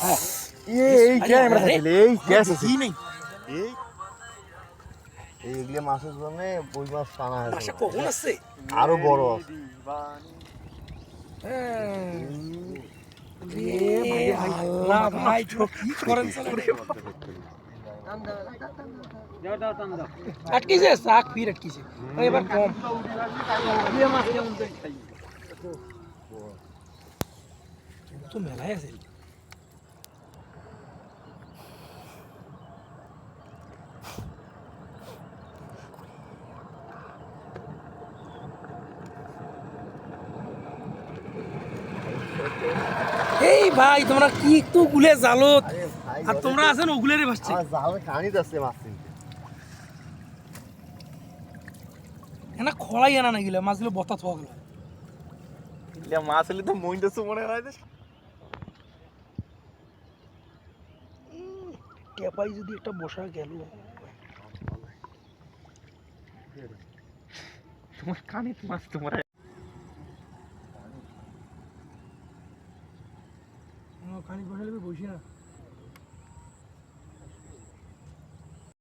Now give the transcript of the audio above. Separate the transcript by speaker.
Speaker 1: হ্যাঁ
Speaker 2: এই ক্যামেরা থাকলে এই গ্যাস আছে?
Speaker 1: নেই?
Speaker 2: এই এইগুলো মাছের জন্য বই মাছ টানা আছে
Speaker 1: কখন আসছে?
Speaker 2: আরও বড় আছে।
Speaker 1: ভাই কি করেন আটকিছে শাক ফির আটকিছে। এবার কম। তো মেলায় আছে। এই ভাই তোমরা কি একটু গুলে জালত?
Speaker 2: আরে
Speaker 1: তোমরা আছেন ওগুলেরই ভাসছে।
Speaker 2: জালে কানি যাচ্ছে মাছ
Speaker 1: এনা খড়াই আনা না গেলে মাছগুলো বতা থোয়া গেল।
Speaker 2: মাছ হলে তো মইন্ডা মনে হয়
Speaker 1: টেপাই যদি একটা বসা গেল।
Speaker 2: তোমার কানে মাছ তোমার
Speaker 1: খানি বসালে বসি না।